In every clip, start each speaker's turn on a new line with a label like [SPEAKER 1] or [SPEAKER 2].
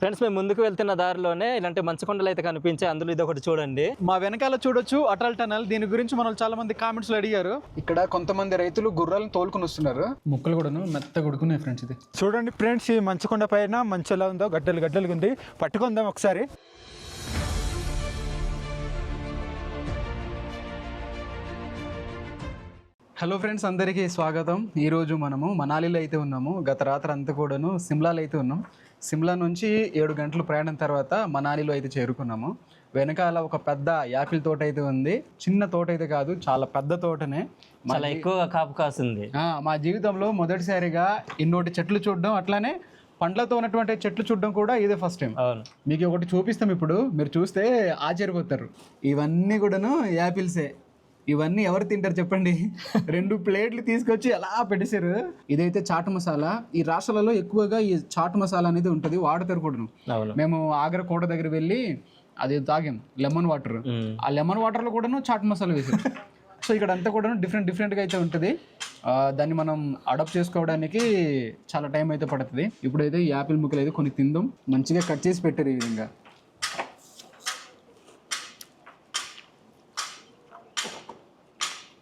[SPEAKER 1] Friends మేము ముందుకు వెళ్తున్న దారిలోనే ఇలాంటి మంచు కొండలు అయితే కనిపించాయి. అందులో ఇది ఒకటి చూడండి.
[SPEAKER 2] మా వెనకాల చూడొచ్చు అటల్ టనల్. దీని గురించి మనం చాలా మంది కామెంట్స్లో అడిగారు. ఇక్కడ కొంతమంది రైతులు గుర్రాలను తోలుకొని వస్తున్నారు. ముక్కలు కూడాను మెత్తగా ఉడుకున్నాయి ఫ్రెండ్స్ ఇది.
[SPEAKER 3] చూడండి ఫ్రెండ్స్ ఈ మంచుకొండ పైన మంచు ఎలా ఉందో గడ్డలు గడ్డలు ఉంది. పట్టుకుందాం ఒకసారి.
[SPEAKER 2] హలో ఫ్రెండ్స్ అందరికీ స్వాగతం. ఈ రోజు మనము మనాలిలో అయితే ఉన్నాము. గత రాత్రి అంతా కూడాను సిమ్లాలో అయితే ఉన్నాం. సిమ్లా నుంచి ఏడు గంటల ప్రయాణం తర్వాత మనాలిలో అయితే చేరుకున్నాము. వెనకాల ఒక పెద్ద యాపిల్ తోట అయితే ఉంది. చిన్న తోట అయితే కాదు చాలా పెద్ద తోటనే.
[SPEAKER 1] చాలా ఎక్కువగా కాపు కాసింది.
[SPEAKER 2] ఆ, మా జీవితంలో మొదటిసారిగా ఇన్నోటి చెట్లు చూడడం అట్లానే పండ్లతో ఉన్నటువంటి చెట్లు చూడడం కూడా ఇదే ఫస్ట్ టైం మీకు ఒకటి చూపిస్తాం ఇప్పుడు. మీరు చూస్తే ఆశ్చర్యపోతారు. ఇవన్నీ కూడాను యాపిల్సే. ఇవన్నీ ఎవరు తింటారు చెప్పండి? రెండు ప్లేట్లు తీసుకొచ్చి అలా పెట్టేశారు? ఇదైతే చాట్ మసాలా. ఈ రాష్ట్రాలలో ఎక్కువగా ఈ చాట్ మసాలా అనేది ఉంటుంది వాడతారు కూడాను. మేము ఆగ్రా కోట దగ్గర వెళ్ళి అది తాగాం లెమన్ వాటర్. ఆ లెమన్ వాటర్లో కూడాను చాట్ మసాలా వేసారు సో ఇక్కడ అంతా కూడా డిఫరెంట్ డిఫరెంట్గా అయితే ఉంటుంది. దాన్ని మనం అడాప్ట్ చేసుకోవడానికి చాలా టైం అయితే పడుతుంది. ఇప్పుడైతే ఈ యాపిల్ ముక్కలు అయితే కొన్ని తిందాం. మంచిగా కట్ చేసి పెట్టారు ఈ విధంగా.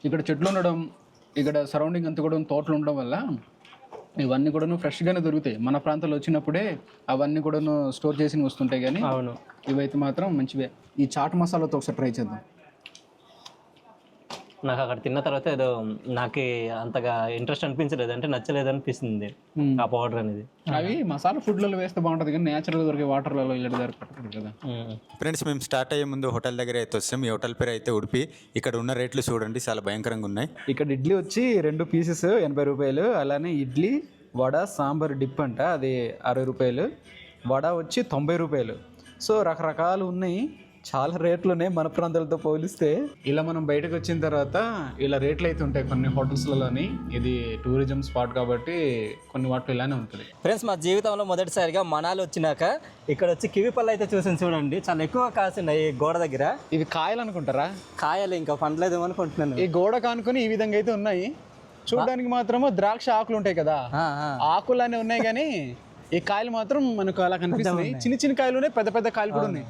[SPEAKER 2] ఇక్కడ చెట్లు ఉండడం ఇక్కడ సరౌండింగ్ అంతా కూడా తోటలు ఉండడం వల్ల ఇవన్నీ కూడాను ఫ్రెష్గానే దొరుకుతాయి. మన ప్రాంతంలో వచ్చినప్పుడే అవన్నీ కూడాను స్టోర్ చేసి వస్తుంటాయి కానీ
[SPEAKER 1] అవును.
[SPEAKER 2] ఇవైతే మాత్రం మంచివే. ఈ చాట్ మసాలాతో ఒకసారి ట్రై చేద్దాం.
[SPEAKER 1] నాకు అక్కడ తిన్న తర్వాత ఏదో నాకు అంతగా ఇంట్రెస్ట్ అనిపించలేదు. అంటే నచ్చలేదు అనిపిస్తుంది. ఆ పౌడర్ అనేది.
[SPEAKER 2] అవి మసాలా ఫుడ్లలో వేస్తే బాగుంటుంది కానీ నేచురల్గా దొరికే వాటర్లలో ఇలా దొరకదు కదా.
[SPEAKER 1] మ్మ్.
[SPEAKER 4] ఫ్రెండ్స్ మేము స్టార్ట్ అయ్యే ముందు హోటల్ దగ్గర అయితే వచ్చాం ఈ హోటల్ పేరు అయితే ఉడిపి. ఇక్కడ ఉన్న రేట్లు చూడండి చాలా భయంకరంగా ఉన్నాయి.
[SPEAKER 2] ఇక్కడ ఇడ్లీ వచ్చి రెండు పీసెస్ ఎనభై రూపాయలు. అలానే ఇడ్లీ వడ సాంబార్ డిప్ అంట అది అరవై రూపాయలు. వడ వచ్చి తొంభై రూపాయలు. సో రకరకాలు ఉన్నాయి. చాలా రేట్లు ఉన్నాయి మన ప్రాంతాలతో పోలిస్తే. ఇలా మనం బయటకు వచ్చిన తర్వాత ఇలా రేట్లు అయితే ఉంటాయి కొన్ని హోటల్స్లలోని. ఇది టూరిజం స్పాట్ కాబట్టి కొన్ని వాటిలో ఇలానే ఉంటుంది.
[SPEAKER 1] ఫ్రెండ్స్ మా జీవితంలో మొదటిసారిగా మనాలి వచ్చినాక ఇక్కడ వచ్చి కివి పళ్ళు అయితే చూసాను చూడండి. చాలా ఎక్కువ కాసినాయి ఈ గోడ దగ్గర.
[SPEAKER 2] ఇవి కాయలు అనుకుంటారా?
[SPEAKER 1] కాయలు ఇంకా పండలేదేమో అనుకుంటున్నాను.
[SPEAKER 2] ఈ గోడ కానుకొని ఈ విధంగా అయితే ఉన్నాయి. చూడడానికి మాత్రము ద్రాక్ష ఆకులు ఉంటాయి కదా. ఆకులు అనే ఉన్నాయి కానీ ఈ కాయలు మాత్రం మనకు అలా కనిపిస్తున్నాయి. చిన్న చిన్న కాయలు ఉన్నాయి పెద్ద పెద్ద కాయలు కూడా ఉన్నాయి.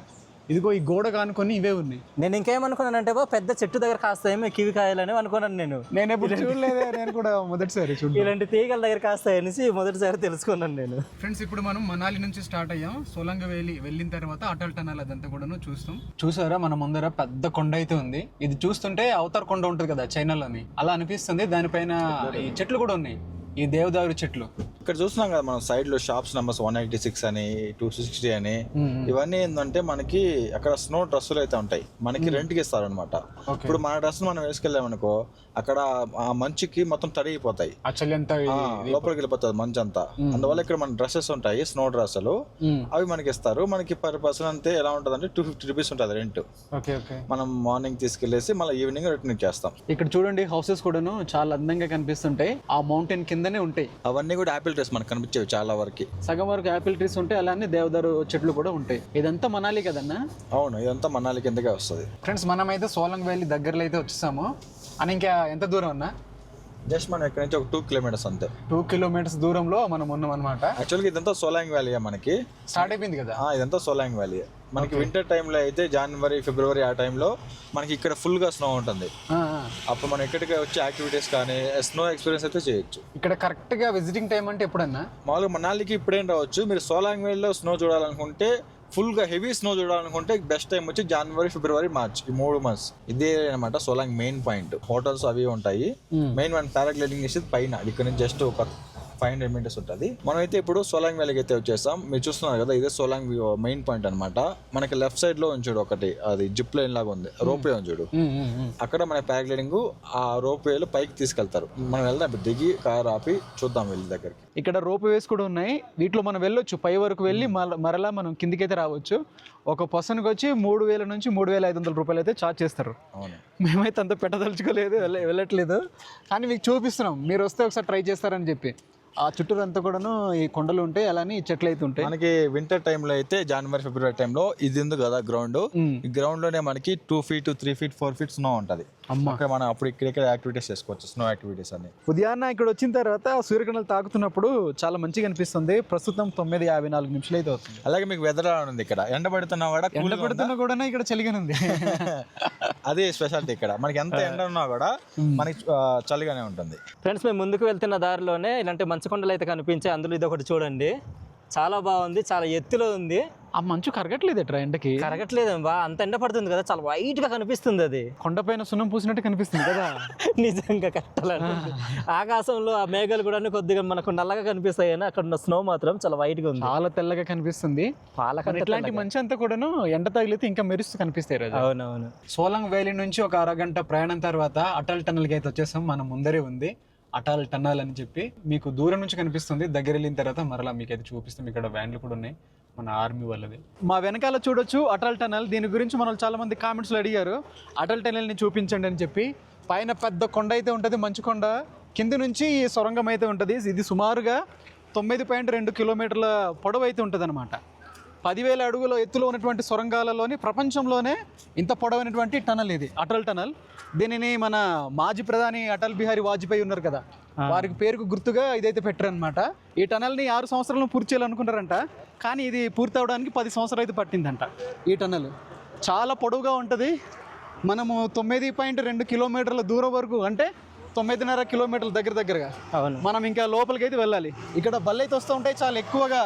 [SPEAKER 2] ఇదిగో ఈ గోడ కానుకొని ఇవే ఉన్నాయి.
[SPEAKER 1] నేను ఇంకేమనుకున్నానంటే బా పెద్ద చెట్టు దగ్గర కాస్తాయేమో కివి కాయలని అనుకున్నాను నేను.
[SPEAKER 2] నేను ఎప్పుడు చూడలేదే నేను కూడా మొదటిసారి చూడ
[SPEAKER 1] ఇలాంటి తీగల దగ్గర కాస్తాయనేసి మొదటిసారి తెలుసుకున్నాను నేను.
[SPEAKER 2] ఫ్రెండ్స్ ఇప్పుడు మనం మనాలి నుంచి స్టార్ట్ అయ్యాం. సోలంగ వేలి వెళ్ళిన తర్వాత అటల్ టనల్ అదంతా కూడాను చూస్తాం. చూసారా మన ముందర పెద్ద కొండ అయితే ఉంది. ఇది చూస్తుంటే అవతార్ కొండ ఉంటుంది కదా చైనాలోని. అలా అనిపిస్తుంది దానిపైన ఈ చెట్లు కూడా ఉన్నాయి. ఈ దేవదారు చెట్లు.
[SPEAKER 5] ఇక్కడ చూస్తున్నాం కదా మనం సైడ్లో shops numbers one eighty six అని టూ సిక్స్టీ అని. ఇవన్నీ ఏంటంటే మనకి అక్కడ స్నో డ్రెస్సులు అయితే ఉంటాయి. మనకి రెంట్కి ఇస్తారు అనమాట ఇప్పుడు మన డ్రెస్ మనం వేసుకెళ్ళామనుకో అక్కడ ఆ మంచుకి మొత్తం
[SPEAKER 2] అంతా
[SPEAKER 5] ఆ, లోపలికి వెళ్ళిపోతుంది మంచు అంతా. అందువల్ల ఇక్కడ మన డ్రెస్సెస్ ఉంటాయి స్నో డ్రెస్సులు. అవి మనకి ఇస్తారు. మనకి పర్ పర్సన్ అంతే ఎలా ఉంటుంది అంటే టూ ఫిఫ్టీ రూపీస్ ఉంటుంది రెంట్ మనం మార్నింగ్ తీసుకెళ్ళేసి మళ్ళీ ఈవినింగ్ రిటర్న్ ఇచ్చేస్తాం.
[SPEAKER 2] ఇక్కడ చూడండి హౌసెస్ కూడాను చాలా అందంగా కనిపిస్తుంటాయి. ఆ మౌంటైన్ కిందనే ఉంటాయి.
[SPEAKER 5] అవన్నీ కూడా యాపిల్ డ్రెస్ మనకు కనిపించేవి చాలా వరకు.
[SPEAKER 2] సగం వరకు యాపిల్ ట్రీస్ ఉంటాయి అలానే దేవదారు చెట్లు కూడా ఉంటాయి. ఇదంతా మనాలి కదన్నా?
[SPEAKER 5] అవును ఇదంతా మనాలి కిందకే వస్తుంది.
[SPEAKER 2] ఫ్రెండ్స్ మనమైతే సోలంగ్ వ్యాలీ దగ్గరలో అయితే వచ్చేసాము. అని ఇంకా ఎంత దూరం అన్నా?
[SPEAKER 5] జస్ట్ మనం ఇక్కడ నుంచి ఒక టూ కిలోమీటర్స్ అంతే.
[SPEAKER 2] టూ కిలోమీటర్స్ దూరంలో మనం ఉన్నాం అనమాట
[SPEAKER 5] యాక్చువల్గా ఇదంతా సోలాంగ్ వ్యాలీ మనకి.
[SPEAKER 2] స్టార్ట్ అయిపోయింది కదా?
[SPEAKER 5] ఇదంతా సోలాంగ్ వ్యాలీ మనకి వింటర్ టైంలో అయితే జనవరి ఫిబ్రవరి ఆ టైంలో మనకి ఇక్కడ ఫుల్గా స్నో ఉంటుంది. అప్పుడు మనం ఇక్కడికి వచ్చి యాక్టివిటీస్ కానీ స్నో ఎక్స్పీరియన్స్ అయితే చేయొచ్చు.
[SPEAKER 2] ఇక్కడ కరెక్ట్గా విజిటింగ్ టైం అంటే ఎప్పుడన్నా?
[SPEAKER 5] మామూలుగా మనాలికి ఇప్పుడేం రావచ్చు? మీరు సోలాంగ్ వ్యాలీలో స్నో చూడాలనుకుంటే ఫుల్గా హెవీ స్నో చూడాలనుకుంటే బెస్ట్ టైం వచ్చి జనవరి ఫిబ్రవరి మార్చ్ ఈ మూడు మంత్స్ ఇదే అనమాట సోలాంగ్ మెయిన్ పాయింట్. హోటల్స్ అవి ఉంటాయి. మెయిన్ వన్ పారాగ్లైడింగ్ చేసేది పైన. ఇక్కడ నుంచి జస్ట్ ఒక ఫైవ్ హండ్రెడ్ మీటర్స్ ఉంటుంది. మనం అయితే ఇప్పుడు సోలాంగ్ వ్యాలీకి అయితే వచ్చేసాం మీరు చూస్తున్నారు కదా ఇదే సోలాంగ్ మెయిన్ పాయింట్ అన్నమాట. మనకి లెఫ్ట్ సైడ్లో ఉంచుడు ఒకటి అది జిప్ లైన్ లాగా ఉంది. రోప్ వే ఉంచుడు అక్కడ మన పారాగ్లైడింగ్ ఆ రోప్ వేలు పైకి తీసుకెళ్తారు. మనం వెళ్దాం ఇప్పుడు దిగి కార్ ఆపి చూద్దాం వెళ్ళి దగ్గరికి.
[SPEAKER 2] ఇక్కడ రోప్ వేస్ కూడా ఉన్నాయి. వీటిలో మనం వెళ్ళొచ్చు. పై వరకు వెళ్ళి మర- మరలా మనం కిందికైతే రావచ్చు. ఒక పర్సన్కి వచ్చి మూడు వేల నుంచి మూడు వేల ఐదు వందల రూపాయలు అయితే ఛార్జ్ చేస్తారు. మేమైతే అంత పెట్టదలుచుకోలేదు వెళ్ళ- వెళ్ళట్లేదు. కానీ మీకు చూపిస్తున్నాం. మీరు వస్తే ఒకసారి ట్రై చేస్తారని చెప్పి. ఆ చుట్టూరు అంతా కూడాను ఈ కొండలు ఉంటాయి అలానే ఈ చెట్లు అయితే ఉంటాయి.
[SPEAKER 5] మనకి వింటర్ టైంలో అయితే జనవరి ఫిబ్రవరి టైంలో ఇది ఉంది కదా గ్రౌండ్ ఈ గ్రౌండ్లోనే మనకి two feet three feet four feet snow ఉంటది. అక్కడ మనం అప్పుడు ఇక్కడ యాక్టివిటీస్ చేసుకోవచ్చు స్నో యాక్టివిటీస్ అని
[SPEAKER 2] ఉదయాన్న ఇక్కడ వచ్చిన తర్వాత సూర్యకిరణాలు తాకుతున్నప్పుడు చాలా మంచిగా అనిపిస్తుంది. ప్రస్తుతం తొమ్మిది యాభై నాలుగు నిమిషాలు అయితే అవుతుంది.
[SPEAKER 5] అలాగే మీకు వెదర్ ఉంది ఇక్కడ? ఎండ పడుతున్నా కూడా
[SPEAKER 2] ఎండ? పడుతున్నా ఇక్కడ చలిగానే ఉంది
[SPEAKER 5] అదే స్పెషాలిటీ ఇక్కడ. మనకి ఎంత ఎండ ఉన్నా కూడా మనకి చలిగానే ఉంటుంది.
[SPEAKER 1] ఫ్రెండ్స్ మేము ముందుకు వెళ్తున్న దారిలోనే ఇలాంటి మంచు కొండలు అయితే కనిపించాయి. అందులో ఇది ఒకటి చూడండి. చాలా బాగుంది చాలా ఎత్తులో ఉంది.
[SPEAKER 2] ఆ మంచు కరగట్లేదు ఎట్రా ఎండకి?
[SPEAKER 1] కరగట్లేదు బా అంత ఎండ పడుతుంది కదా చాలా వైట్గా కనిపిస్తుంది అది.
[SPEAKER 2] కొండపైన సున్నం పూసినట్టు కనిపిస్తుంది కదా?
[SPEAKER 1] నిజంగా కట్టాలని ఆకాశంలో ఆ మేఘాలు కూడా కొద్దిగా మనకు నల్లగా కనిపిస్తాయి అని అక్కడ ఉన్న స్నో మాత్రం చాలా వైట్గా ఉంది.
[SPEAKER 2] చాలా తెల్లగా కనిపిస్తుంది. మరి
[SPEAKER 1] పాలకంటే
[SPEAKER 2] ఇట్లాంటి మంచి అంతా కూడాను ఎండ తగిలితే ఇంకా మెరుస్తూ కనిపిస్తాయి రాజా.
[SPEAKER 1] అవునవును.
[SPEAKER 2] సోలంగ్ వ్యాలీ నుంచి ఒక అరగంట ప్రయాణం తర్వాత అటల్ టన్నల్కి అయితే వచ్చేసాం. మన ముందరే ఉంది. అటల్ టన్నల్ అని చెప్పి మీకు దూరం నుంచి కనిపిస్తుంది. దగ్గర వెళ్ళిన తర్వాత మరలా మీకు అయితే చూపిస్తాం. ఇక్కడ వ్యాన్లు కూడా ఉన్నాయి. మన ఆర్మీ వాళ్ళది. మా వెనకాల చూడొచ్చు అటల్ టనల్ దీని గురించి మనం చాలా మంది కామెంట్స్లో అడిగారు. అటల్ టనల్ని చూపించండి అని చెప్పి. పైన పెద్ద కొండ అయితే ఉంటుంది మంచు కొండ. కింద నుంచి ఈ సొరంగం అయితే ఉంటుంది. ఇది సుమారుగా తొమ్మిది పాయింట్ రెండు కిలోమీటర్ల పొడవు అయితే ఉంటుంది పదివేల అడుగుల ఎత్తులో ఉన్నటువంటి సొరంగాలలోని ప్రపంచంలోనే ఇంత పొడవైనటువంటి టనల్ ఇది అటల్ టనల్. దీనిని మన మాజీ ప్రధాని అటల్ బిహారీ వాజ్పేయి ఉన్నారు కదా వారికి పేరుకు గుర్తుగా ఇదైతే పెట్టారనమాట ఈ టనల్ని ఆరు సంవత్సరాలను పూర్తి చేయాలనుకున్నారంట కానీ ఇది పూర్తి అవడానికి పది సంవత్సరాలు అయితే పట్టిందంట ఈ టనల్. చాలా పొడవుగా ఉంటుంది. మనము తొమ్మిది పాయింట్ రెండు కిలోమీటర్ల దూరం వరకు అంటే తొమ్మిదిన్నర కిలోమీటర్ల దగ్గర దగ్గరగా
[SPEAKER 1] అవును.
[SPEAKER 2] మనం ఇంకా లోపలికి అయితే వెళ్ళాలి. ఇక్కడ అయితే వస్తూ ఉంటాయి చాలా ఎక్కువగా.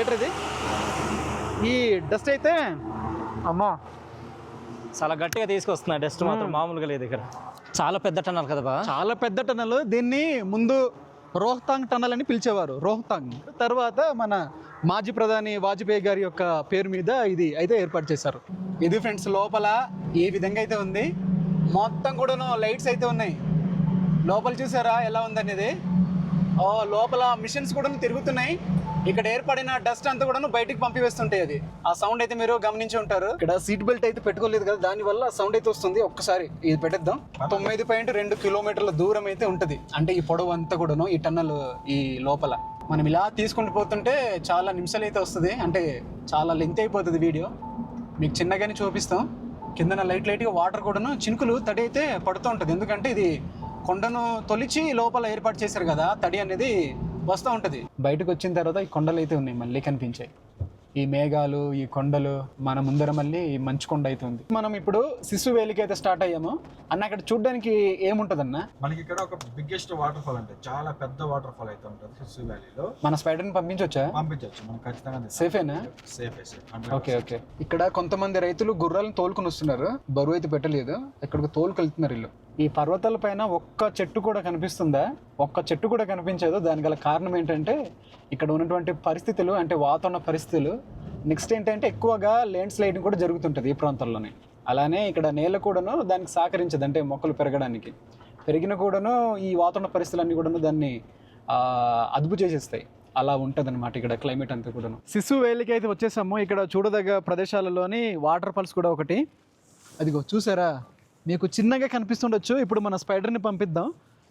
[SPEAKER 2] ఏంటది ఈ డస్ట్ అయితే అమ్మా.
[SPEAKER 1] చాలా గట్టిగా తీసుకొస్తున్నా. డస్ట్ మాత్రం మామూలుగా లేదు ఇక్కడ. చాలా పెద్ద టన్నల్ కదా బా
[SPEAKER 2] చాలా పెద్ద టనల్ దీన్ని ముందు రోహతాంగ్ టనల్ అని పిలిచేవారు. రోహతాంగ్. తర్వాత మన మాజీ ప్రధాని వాజ్పేయి గారి యొక్క పేరు మీద ఇది అయితే ఏర్పాటు చేశారు. ఇది ఫ్రెండ్స్ లోపల ఏ విధంగా అయితే ఉంది? మొత్తం కూడాను లైట్స్ అయితే ఉన్నాయి. లోపల చూసారా ఎలా ఉందనేది? లోపల మిషన్స్ కూడా తిరుగుతున్నాయి. ఇక్కడ ఏర్పడిన డస్ట్ అంతా కూడా బయటికి పంపివేస్తుంటాయి అది. ఆ సౌండ్ అయితే మీరు గమనించి ఉంటారు. ఇక్కడ సీట్ బెల్ట్ అయితే పెట్టుకోలేదు కదా దాని వల్ల సౌండ్ అయితే వస్తుంది. ఒక్కసారి ఇది పెట్టేద్దాం. తొమ్మిది పాయింట్ రెండు కిలోమీటర్ల దూరం అయితే ఉంటది. అంటే ఈ పొడవు అంతా కూడాను ఈ టన్నల్ ఈ లోపల. మనం ఇలా తీసుకుంటూ పోతుంటే చాలా నిమిషాలు అయితే వస్తుంది. అంటే చాలా లెంత్ అయిపోతుంది వీడియో మీకు చిన్నగానే చూపిస్తాం. కిందన లైట్ లైట్గా వాటర్ కూడాను చినుకులు తడి అయితే పడుతూ ఉంటుంది. ఎందుకంటే ఇది కొండను తొలిచి లోపల ఏర్పాటు చేశారు కదా తడి అనేది వస్తూ ఉంటుంది. బయటకు వచ్చిన తర్వాత ఈ కొండలు అయితే ఉన్నాయి మళ్ళీ కనిపించాయి. ఈ మేఘాలు ఈ కొండలు మన ముందర మళ్ళీ ఈ మంచు కొండ అయితే ఉంది. మనం ఇప్పుడు శిశు వేలికి అయితే స్టార్ట్ అయ్యాము. అన్న అక్కడ చూడడానికి ఏముంటదన్న?
[SPEAKER 5] మనకి ఇక్కడ ఒక బిగ్గెస్ట్ వాటర్ ఫాల్ అంటే చాలా పెద్ద వాటర్ ఫాల్ అయితే ఉంటుంది సిస్సు వ్యాలీలో.
[SPEAKER 2] మన స్పైడర్ని పంపించవచ్చా
[SPEAKER 5] పంపించవచ్చు మనం ఖచ్చితంగా
[SPEAKER 2] సేఫేనా
[SPEAKER 5] సేఫ్ సేఫ్
[SPEAKER 2] ఓకే ఓకే. ఇక్కడ కొంతమంది రైతులు గుర్రాలను తోలుకొని వస్తున్నారు. బరువు అయితే పెట్టలేదు. ఇక్కడికి తోలుకెళ్తున్నారు వీళ్ళు. ఈ పర్వతాల పైన ఒక్క చెట్టు కూడా కనిపిస్తుందా? ఒక్క చెట్టు కూడా కనిపించదు. దాని గల కారణం ఏంటంటే ఇక్కడ ఉన్నటువంటి పరిస్థితులు అంటే వాతావరణ పరిస్థితులు నెక్స్ట్ ఏంటంటే ఎక్కువగా ల్యాండ్ స్లైడింగ్ కూడా జరుగుతుంటుంది ఈ ప్రాంతంలోనే. అలానే ఇక్కడ నేల కూడాను దానికి సహకరించదు అంటే మొక్కలు పెరగడానికి. పెరిగిన కూడాను ఈ వాతావరణ పరిస్థితులన్నీ కూడాను దాన్ని అదుపు చేసేస్తాయి. అలా ఉంటుంది ఇక్కడ క్లైమేట్ అంతా కూడాను. శిశు వేలికి అయితే వచ్చేసాము. ఇక్కడ చూడదగ్గ ప్రదేశాలలోని వాటర్ ఫాల్స్ కూడా ఒకటి. అదిగో చూసారా? మీకు చిన్నగా కనిపిస్తుండొచ్చు. ఇప్పుడు మన స్పైడర్ని పంపిద్దాం.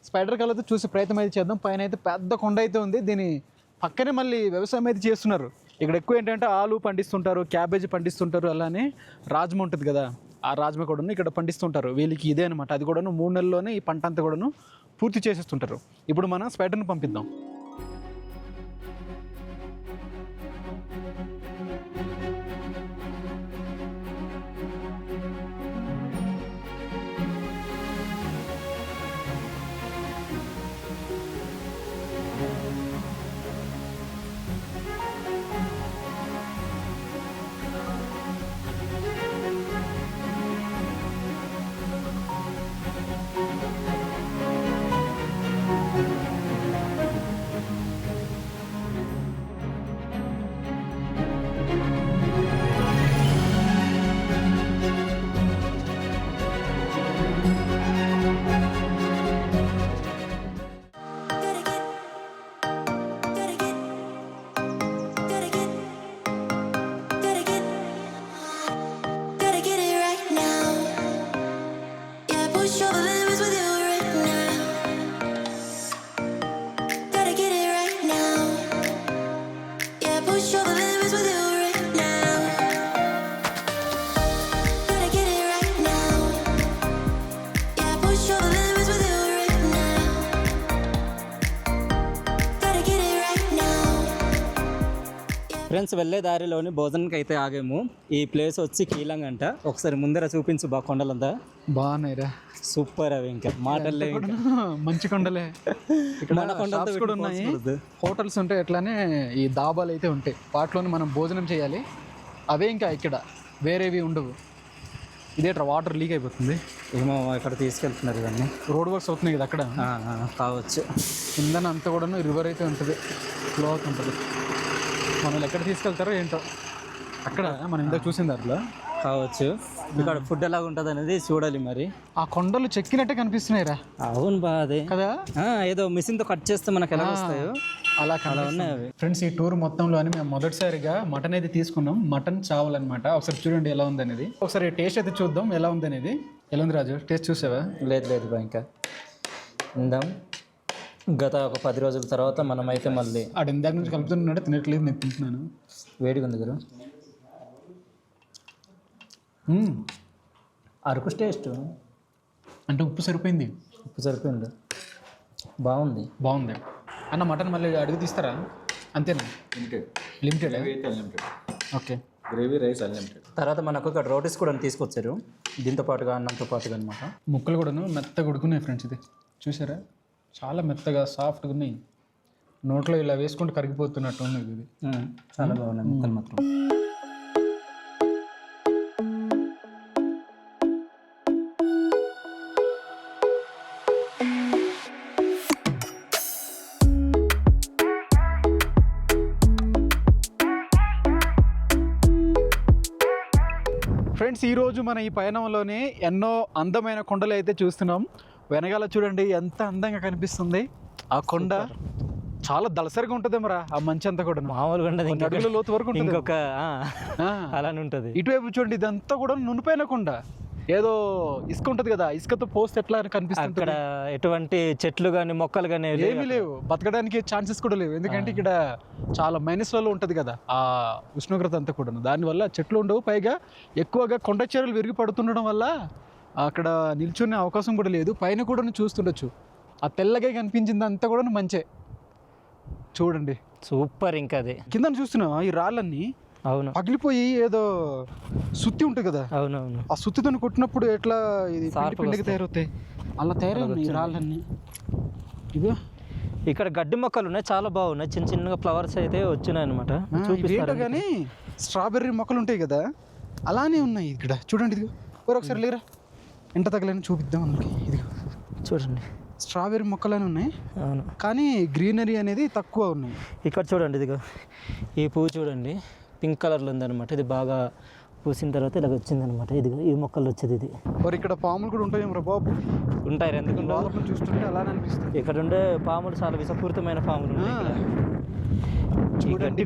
[SPEAKER 2] స్పైడర్ కలతో చూసి ప్రయత్నం అయితే చేద్దాం. పైన అయితే పెద్ద కొండ అయితే ఉంది. దీని పక్కనే మళ్ళీ వ్యవసాయం అయితే చేస్తున్నారు. ఇక్కడ ఎక్కువ ఏంటంటే ఆలు పండిస్తుంటారు క్యాబేజీ పండిస్తుంటారు అలానే రాజ్మ ఉంటుంది కదా ఆ రాజ్మ కూడాను ఇక్కడ పండిస్తుంటారు. వీళ్ళకి ఇదే అనమాట అది కూడాను మూడు నెలల్లోనే ఈ పంట అంతా కూడాను పూర్తి చేసేస్తుంటారు. ఇప్పుడు మనం స్పైడర్ని పంపిద్దాం.
[SPEAKER 1] ఫ్రెండ్స్ వెళ్ళే దారిలోని భోజనంకి అయితే ఆగాము. ఈ ప్లేస్ వచ్చి కీలంగ్ అంట ఒకసారి ముందర చూపించు బా కొండలంతా.
[SPEAKER 2] బాగున్నాయిరా
[SPEAKER 1] సూపర్ అవి ఇంకా. మాటల్లే ఇంకా.
[SPEAKER 2] మంచి కొండలే. ఇక్కడ కూడా ఉన్నాయి. హోటల్స్ ఉంటాయి అట్లానే ఈ దాబాలు అయితే ఉంటాయి. వాటిలోని మనం భోజనం చేయాలి. అవే ఇంకా ఇక్కడ. వేరేవి ఉండవు. ఇదేట్రా వాటర్ లీక్ అయిపోతుంది.
[SPEAKER 1] ఏమో ఇక్కడ తీసుకెళ్తున్నారు ఇవన్నీ.
[SPEAKER 2] రోడ్ వర్క్స్ అవుతున్నాయి కదా అక్కడ.
[SPEAKER 1] కావచ్చు.
[SPEAKER 2] కిందన అంతా కూడా రివర్ అయితే ఉంటుంది. ఫ్లో అవుతుంటుంది మనల్ని ఎక్కడ తీసుకెళ్తారో ఏంటో. అక్కడ మనం ఇందాక చూసిన దాంట్లో
[SPEAKER 1] కావచ్చు. ఇక్కడ ఫుడ్ ఎలా ఉంటుంది అనేది చూడాలి మరి.
[SPEAKER 2] ఆ కొండలు చెక్కినట్టే కనిపిస్తున్నాయిరా
[SPEAKER 1] అవును బా అదే.
[SPEAKER 2] కదా?
[SPEAKER 1] ఏదో మిషన్తో కట్ చేస్తే మనకు ఎలా వస్తాయో.
[SPEAKER 2] అలా
[SPEAKER 1] అలా ఉన్నాయి
[SPEAKER 2] ఫ్రెండ్స్ ఈ టూర్ మొత్తంలో అని మేము మొదటిసారిగా మటన్ అయితే తీసుకున్నాం. మటన్ చావల్ అనమాట ఒకసారి చూడండి ఎలా ఉంది అనేది ఒకసారి టేస్ట్ అయితే చూద్దాం ఎలా ఉంది అనేది ఎలా ఉంది రాజు? టేస్ట్ చూసావా?
[SPEAKER 1] లేదు లేదు బా ఇంకా. ఉందాం. గత ఒక పది రోజుల తర్వాత మనం అయితే మళ్ళీ
[SPEAKER 2] ఆడు ఇందాక నుంచి కలుపుతున్నాడు తినట్లేదు నేను తింటున్నాను.
[SPEAKER 1] వేడిగా ఉంది గురు
[SPEAKER 2] మ్మ్.
[SPEAKER 1] అరకు టేస్ట్.
[SPEAKER 2] అంటే ఉప్పు సరిపోయింది.
[SPEAKER 1] ఉప్పు సరిపోయింది. బాగుంది.
[SPEAKER 2] బాగుంది. అన్న మటన్ మళ్ళీ అడుగు తీస్తారా? అంతేనా? Limited okay.
[SPEAKER 5] Gravy rice unlimited
[SPEAKER 1] తర్వాత మనకు ఇక్కడ రోటీస్ కూడా తీసుకొచ్చారు. దీంతో పాటుగా అన్నంతో పాటుగా అనమాట
[SPEAKER 2] ముక్కలు కూడాను మెత్తగా ఉడుకున్నాయి ఫ్రెండ్స్ ఇది. చూసారా? చాలా మెత్తగా సాఫ్ట్గా ఉన్నాయి నోట్లో ఇలా వేసుకుంటే కరిగిపోతున్నట్టు ఉంది ఇది.
[SPEAKER 1] చాలా బాగున్నాయి ముక్కలు మాత్రం.
[SPEAKER 2] ఫ్రెండ్స్ ఈరోజు మన ఈ పయనంలోనే ఎన్నో అందమైన కొండలు అయితే చూస్తున్నాం. వెనకాల చూడండి ఎంత అందంగా కనిపిస్తుంది. ఆ కొండ చాలా దళసరిగా ఉంటుంది మరా ఆ మంచి అంతా కూడా
[SPEAKER 1] మామూలుగా ఉండదు
[SPEAKER 2] అడుగుల లోతు వరకు ఉంటుంది.
[SPEAKER 1] ఇంకొక. అలానే ఉంటుంది.
[SPEAKER 2] ఇటువైపు చూడండి ఇదంతా కూడా నునిపోయిన కొండ. ఏదో ఇసుక ఉంటుంది కదా ఇసుకతో పోస్తే ఎట్లా అని కనిపిస్తుంది
[SPEAKER 1] అక్కడ ఎటువంటి చెట్లు కానీ మొక్కలు కానీ
[SPEAKER 2] ఏమీ లేవు. బతకడానికి ఛాన్సెస్ కూడా లేవు. ఎందుకంటే ఇక్కడ చాలా మైనస్లలో ఉంటుంది కదా ఆ ఉష్ణోగ్రత అంతా కూడా దానివల్ల చెట్లు ఉండవు. పైగా ఎక్కువగా కొండ చీరలు విరిగి పడుతుండడం వల్ల అక్కడ నిల్చునే అవకాశం కూడా లేదు. పైన కూడా చూస్తుండొచ్చు. ఆ తెల్లగా కనిపించింది అంతా కూడా మంచే. చూడండి.
[SPEAKER 1] సూపర్ ఇంకా అది
[SPEAKER 2] కింద చూస్తున్నావా ఈ రాళ్ళన్నీ
[SPEAKER 1] అవును.
[SPEAKER 2] పగిలిపోయి ఏదో సుత్తి ఉంటుంది కదా.
[SPEAKER 1] అవునవును.
[SPEAKER 2] ఆ సుత్తితో కొట్టినప్పుడు ఎట్లా ఇది పిండి పిండికి తయారవుతాయి? అలా తయారవుతాయి ఈ రాళ్ళన్నీ. ఇగో
[SPEAKER 1] ఇక్కడ గడ్డి మొక్కలు ఉన్నాయి చాలా బాగున్నాయి. చిన్న చిన్నగా ఫ్లవర్స్ అయితే వచ్చినాయి అనమాట
[SPEAKER 2] ఇవేంటో కానీ స్ట్రాబెర్రీ మొక్కలు ఉంటాయి కదా. అలానే ఉన్నాయి ఇక్కడ. చూడండి ఓరు ఒకసారి లేరా? ఎంట తగలని చూపిద్దాం అందుకే ఇదిగో.
[SPEAKER 1] చూడండి.
[SPEAKER 2] స్ట్రాబెర్రీ మొక్కలనే ఉన్నాయి.
[SPEAKER 1] అవును.
[SPEAKER 2] కానీ గ్రీనరీ అనేది తక్కువ ఉన్నాయి.
[SPEAKER 1] ఇక్కడ చూడండి ఇదిగో. ఈ పువ్వు చూడండి. పింక్ కలర్లో ఉందన్నమాట. ఇది బాగా పూసిన తర్వాత ఇలా వచ్చిందనమాట ఇదిగో ఈ మొక్కలు వచ్చేది ఇది.
[SPEAKER 2] మరి ఇక్కడ పాములు కూడా ఉంటాయి రా బాబు.
[SPEAKER 1] ఉంటాయి ఎందుకు ఉండవు?
[SPEAKER 2] లోపల నుంచి చూస్తుంటే అలానే అనిపిస్తుంది.
[SPEAKER 1] ఇక్కడ ఉండే పాములు చాలా విషపూరితమైన పాములు
[SPEAKER 2] చూడండి.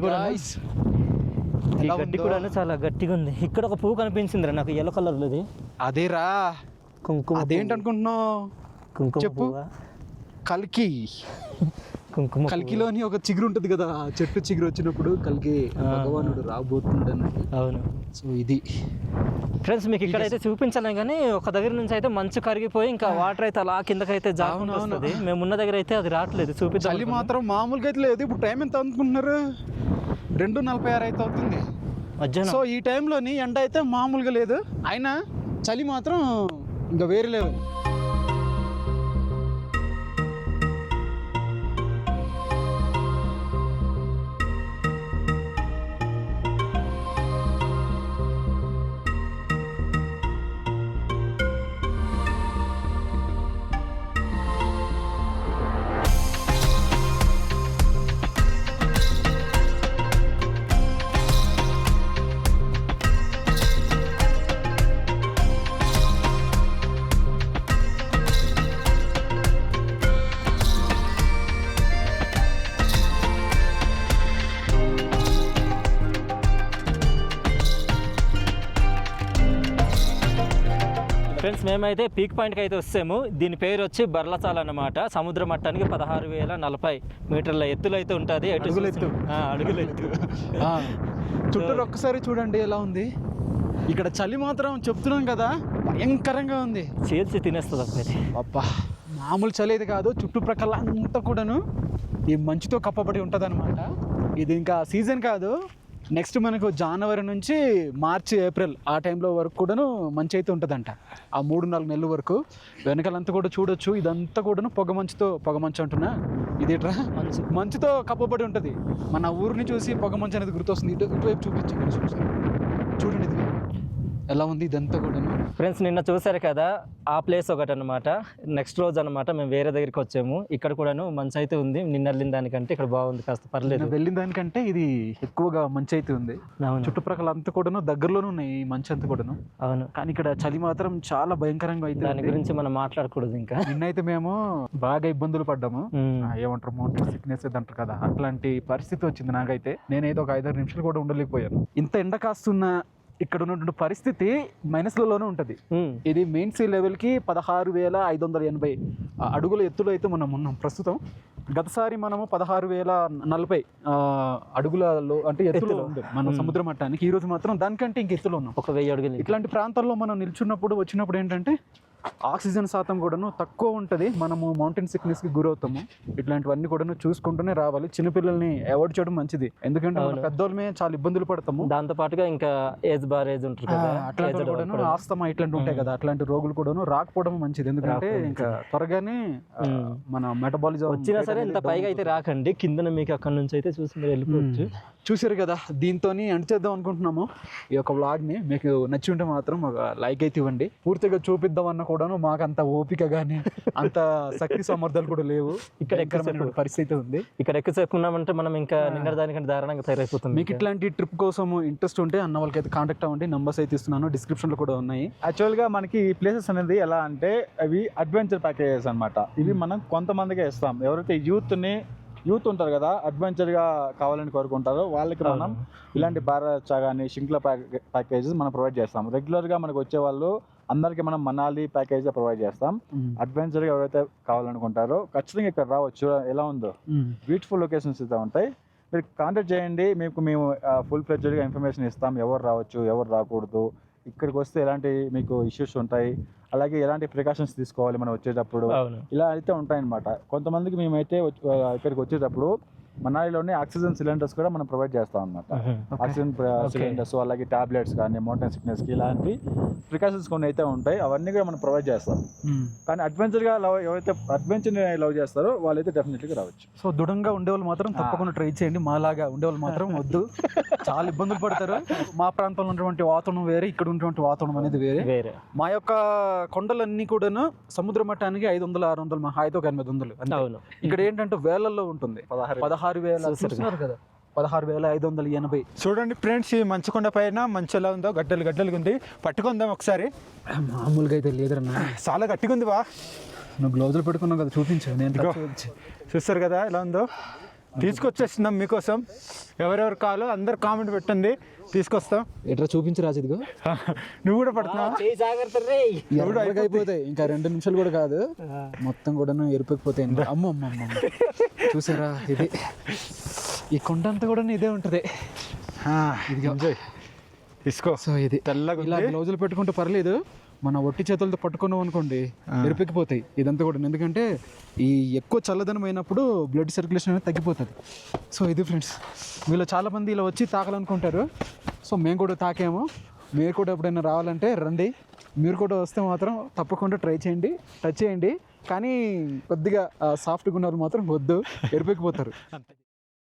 [SPEAKER 1] ఈ గడ్డి? కూడా చాలా గట్టిగా ఉంది. ఇక్కడ ఒక పువ్వు కనిపించిందిరా నాకు ఎల్లో కలర్లో ఇది.
[SPEAKER 2] అదేరా.
[SPEAKER 1] కుంకుమ
[SPEAKER 2] అదేంటి అనుకుంటున్నావు?
[SPEAKER 1] కుంకుమ
[SPEAKER 2] చెప్పు.
[SPEAKER 1] పువ్వా?
[SPEAKER 2] కల్కి.
[SPEAKER 1] కుంకుమ
[SPEAKER 2] కల్కిలోని ఒక చిగురు ఉంటుంది కదా చెట్టు చిగురు వచ్చినప్పుడు కల్కి భగవానుడు రాబోతుండ
[SPEAKER 1] అవును.
[SPEAKER 2] సో ఇది.
[SPEAKER 1] ఫ్రెండ్స్ మీకు ఇక్కడైతే చూపించలేం కానీ ఒక దగ్గర నుంచి అయితే మంచు కరిగిపోయి ఇంకా వాటర్ అయితే అలా కిందకైతే జాగ్రత్త వస్తుంది. మేము ఉన్న దగ్గర అయితే అది రావట్లేదు. చూపించాలి
[SPEAKER 2] చలి మాత్రం మామూలుగా అయితే లేదు. ఇప్పుడు టైం ఎంత అనుకుంటున్నారు? రెండు నలభై ఆరు అయితే అవుతుంది.
[SPEAKER 1] మధ్యాహ్నం.
[SPEAKER 2] సో ఈ టైంలోని ఎండ అయితే మామూలుగా లేదు. అయినా చలి మాత్రం ఇంకా వేరే లేదు
[SPEAKER 1] మేమైతే పీక్ పాయింట్కి అయితే వస్తాము. దీని పేరు వచ్చి బర్లచాల అన్నమాట. సముద్ర మట్టానికి పదహారు వేల నలభై మీటర్ల ఎత్తులో అయితే ఉంటుంది.
[SPEAKER 2] అడుగుల
[SPEAKER 1] ఆ, అడుగుల ఎత్తు
[SPEAKER 2] చుట్టూరు ఒక్కసారి చూడండి ఎలా ఉంది. ఇక్కడ చలి మాత్రం చెప్తున్నాం కదా భయంకరంగా ఉంది.
[SPEAKER 1] చేల్చి తినేస్తుంది ఇది.
[SPEAKER 2] అబ్బా మామూలు చలి అయితే కాదు చుట్టుప్రక్కల అంతా కూడాను ఈ మంచుతో కప్పబడి ఉంటుంది ఇది ఇంకా సీజన్ కాదు. నెక్స్ట్ మనకు జనవరి నుంచి మార్చి ఏప్రిల్ ఆ టైంలో వరకు కూడాను మంచి అయితే ఉంటుందంట. ఆ మూడు నాలుగు నెలల వరకు. వెనకాలంతా కూడా చూడొచ్చు. ఇదంతా కూడాను పొగ మంచుతో పొగ మంచు అంటున్నా? ఇదేట్రా?
[SPEAKER 1] మంచు.
[SPEAKER 2] మంచుతో కప్పబడి ఉంటుంది. మన ఊరిని చూసి పొగ మంచు అనేది గుర్తొస్తుంది. ఇటు ఇటువైపు చూసారు చూడండి ఇది. ఎలా ఉంది ఇదంతా కూడాను?
[SPEAKER 1] ఫ్రెండ్స్ నిన్న చూసారు కదా ఆ ప్లేస్ ఒకటి అనమాట నెక్స్ట్ రోజు అనమాట మేము వేరే దగ్గరికి వచ్చాము. ఇక్కడ కూడాను మంచి అయితే ఉంది. నిన్న వెళ్ళిన దానికంటే ఇక్కడ బాగుంది కాస్త పర్లేదు.
[SPEAKER 2] వెళ్ళిన దానికంటే ఇది ఎక్కువగా మంచి అయితే ఉంది. చుట్టుప్రక్కల అంతా కూడాను దగ్గరలోనే ఉన్నాయి ఈ మంచు అంతా కూడాను.
[SPEAKER 1] అవును.
[SPEAKER 2] కానీ ఇక్కడ చలి మాత్రం చాలా భయంకరంగా అయితే
[SPEAKER 1] దాని. గురించి మనం మాట్లాడకూడదు ఇంకా.
[SPEAKER 2] నిన్నైతే మేము బాగా ఇబ్బందులు పడ్డాము. ఏమంటారు మౌంటైన్ సిక్నెస్ అంటారు కదా అట్లాంటి పరిస్థితి వచ్చింది నాకైతే. నేనేదో ఒక ఐదారు నిమిషాలు కూడా ఉండలేకపోయాను. ఇంత ఎండ కాస్తున్న ఇక్కడ ఉన్నటువంటి పరిస్థితి మైనస్లలోనే ఉంటుంది. ఇది మెయిన్ సీ లెవెల్కి పదహారు వేల ఐదు వందల ఎనభై అడుగుల ఎత్తులో అయితే మనం ఉన్నాం ప్రస్తుతం. గతసారి మనము పదహారు వేల నలభై అడుగులలో అంటే ఎత్తులో
[SPEAKER 1] ఎత్తులో.
[SPEAKER 2] ఉంది మన సముద్ర మట్టానికి. ఈ రోజు మాత్రం దానికంటే ఇంక ఎత్తులో ఉన్నాం.
[SPEAKER 1] ఒక వెయ్యి అడుగులు
[SPEAKER 2] ఇట్లాంటి ప్రాంతాల్లో మనం నిల్చున్నప్పుడు వచ్చినప్పుడు ఏంటంటే ఆక్సిజన్ శాతం కూడాను తక్కువ ఉంటుంది. మనము మౌంటైన్ సిక్నెస్కి గురవుతాము. ఇట్లాంటివన్నీ కూడాను చూసుకుంటూనే రావాలి. చిన్నపిల్లల్ని అవాయిడ్ చేయడం మంచిది. ఎందుకంటే మన. పెద్దోళ్ళమే చాలా ఇబ్బందులు పడతాము.
[SPEAKER 1] దాంతో పాటుగా ఇంకా ఏజ్ బార్ ఏజ్ ఉంటారు
[SPEAKER 2] ఆ,
[SPEAKER 1] కదా
[SPEAKER 2] అట్లాంటి కూడాను
[SPEAKER 1] కూడా.
[SPEAKER 2] ఆస్తమా ఇట్లాంటి ఉంటాయి కదా. అట్లాంటి రోగులు కూడాను రాకపోవడం మంచిది. ఎందుకంటే ఇంకా త్వరగానే. మన మెటబాలిజం
[SPEAKER 1] వచ్చినా సరే ఇంత పైగా అయితే రాకండి. కిందన మీకు అక్కడ నుంచి అయితే చూసి మీరు వెళ్ళిపోవచ్చు.
[SPEAKER 2] చూసారు కదా దీంతో ఎండ్ చేద్దాం అనుకుంటున్నాము. ఈ యొక్క వ్లాగ్ని మీకు నచ్చి ఉంటే మాత్రం ఒక లైక్ అయితే ఇవ్వండి. పూర్తిగా చూపిద్దాం అన్న కూడాను మాకు అంత ఓపిక కానీ అంత శక్తి సామర్థ్యాలు కూడా లేవు. ఇక్కడ
[SPEAKER 1] ఎక్కువసేపు-
[SPEAKER 2] పరిస్థితి ఉంది.
[SPEAKER 1] ఇక్కడ ఎక్కువసేపు ఉన్నామంటే మనం ఇంకా నిన్న దానికంటే దారుణంగా తయారైపోతుంది
[SPEAKER 2] మీకు ఇట్లాంటి ట్రిప్ కోసం ఇంట్రెస్ట్ ఉంటే అన్న వాళ్ళకి అయితే కాంటాక్ట్ అవ్వండి. నంబర్స్ అయితే ఇస్తున్నాను. description లో కూడా ఉన్నాయి.
[SPEAKER 5] యాక్చువల్గా మనకి ఈ ప్లేసెస్ అనేది ఎలా అంటే అవి అడ్వెంచర్ ప్యాకేజెస్ అన్నమాట. ఇవి మనం కొంతమందికే ఇస్తాం. ఎవరైతే యూత్ని యూత్ ఉంటారు కదా అడ్వెంచర్గా కావాలని కోరుకుంటారో వాళ్ళకి మనం ఇలాంటి బారాచా కానీ షింక్ల ప్యాకేజెస్ మనం ప్రొవైడ్ చేస్తాం. రెగ్యులర్గా మనకు వచ్చే వాళ్ళు అందరికీ మనం మనాలి ప్యాకేజ్ ప్రొవైడ్ చేస్తాం. అడ్వెంచర్గా ఎవరైతే కావాలనుకుంటారో ఖచ్చితంగా ఇక్కడ రావచ్చు ఎలా ఉందో. బ్యూటిఫుల్ లొకేషన్స్ అయితే ఉంటాయి. మీరు కాంటాక్ట్ చేయండి. మీకు మేము ఫుల్ ఫ్లెడ్జ్డ్గా ఇన్ఫర్మేషన్ ఇస్తాం. ఎవరు రావచ్చు ఎవరు రాకూడదు. ఇక్కడికి వస్తే ఎలాంటి మీకు ఇష్యూస్ ఉంటాయి. అలాగే ఎలాంటి ప్రికాషన్స్ తీసుకోవాలి మనం వచ్చేటప్పుడు. ఇలా అయితే ఉంటాయన్నమాట. కొంతమందికి మేమైతే ఇక్కడికి వచ్చేటప్పుడు మనాలిలోనే ఆక్సిజన్ సిలిండర్స్ కూడా మనం ప్రొవైడ్ చేస్తాం అనమాట ఆక్సిజన్ సిలిండర్స్ అలాగే టాబ్లెట్స్ కానీ మౌంటైన్ సిక్నెస్కి ఇలాంటి ప్రికాషన్స్ కొన్ని అయితే ఉంటాయి అవన్నీ కూడా మనం ప్రొవైడ్ చేస్తాం. కానీ అడ్వెంచర్గా లవ్ ఎవరైతే అడ్వెంచర్ని లవ్ చేస్తారో వాళ్ళైతే డెఫినెట్గా రావచ్చు.
[SPEAKER 2] సో దృఢంగా ఉండేవాళ్ళు మాత్రం తప్పకుండా ట్రై చేయండి. మాలాగా ఉండేవాళ్ళు మాత్రం వద్దు. చాలా ఇబ్బందులు పడతారు. మా ప్రాంతంలో ఉన్నటువంటి వాతావరణం వేరే ఇక్కడ ఉన్నటువంటి వాతావరణం అనేది వేరే.
[SPEAKER 1] వేరే.
[SPEAKER 2] మా యొక్క కొండలన్నీ కూడాను సముద్ర మట్టానికి ఐదు వందలు ఆరు వందలు మహా అయితే ఒక ఎనిమిది వందలు ఇక్కడ ఏంటంటే వేలల్లో ఉంటుంది.
[SPEAKER 5] పదహారు
[SPEAKER 2] పదహారు వేల చూస్తున్నారు కదా. పదహారు వేల ఐదు వందల ఎనభై.
[SPEAKER 3] చూడండి ఫ్రెండ్స్ ఈ మంచుకొండ పైన మంచు ఎలా ఉందో గడ్డలు గడ్డలుగా ఉంది. పట్టుకుందాం ఒకసారి.
[SPEAKER 2] మామూలుగా అయితే లేదరన్నా
[SPEAKER 3] చాలా గట్టిగా ఉంది బా.
[SPEAKER 2] నువ్వు గ్లౌజులు పెట్టుకున్నావు కదా చూపించు. నేను.
[SPEAKER 3] చూస్తారు కదా ఎలా ఉందో? తీసుకొచ్చేస్తున్నాం మీకోసం. ఎవరెవరు కావాలో అందరు కామెంట్ పెట్టండి. తీసుకొస్తాం.
[SPEAKER 2] ఎట్రా చూపించు రాజు ఇదిగో.
[SPEAKER 3] నువ్వు కూడా పడుతున్నావా?
[SPEAKER 2] అయిపోతాయి. ఇంకా రెండు నిమిషాలు కూడా కాదు. మొత్తం కూడాను ఎరుపెక్కిపోతాయి అమ్మ అమ్మ అమ్మ అమ్మ. చూసారా? ఇది. ఈ కొండ అంతా కూడా ఇదే ఉంటది.
[SPEAKER 3] ఎంజాయ్ తీసుకో.
[SPEAKER 2] సో ఇది.
[SPEAKER 3] తెల్లగా
[SPEAKER 2] ఇలా గ్లౌజులు పెట్టుకుంటే పర్లేదు. మన ఒట్టి చేతులతో పట్టుకున్నాం అనుకోండి ఎరుపెక్కిపోతాయి ఇదంతా కూడా. ఎందుకంటే ఈ ఎక్కువ చల్లదనం అయినప్పుడు బ్లడ్ సర్క్యులేషన్ అనేది తగ్గిపోతుంది. సో ఇది ఫ్రెండ్స్ వీళ్ళు చాలా మంది ఇలా వచ్చి తాకాలనుకుంటారు సో మేము కూడా తాకాము మీరు కూడా ఎప్పుడైనా రావాలంటే రండి. మీరు కూడా వస్తే మాత్రం తప్పకుండా ట్రై చేయండి. టచ్ చేయండి. కానీ కొద్దిగా సాఫ్ట్గా ఉన్న వాళ్ళు మాత్రం వద్దు. ఎరిపెక్కిపోతారు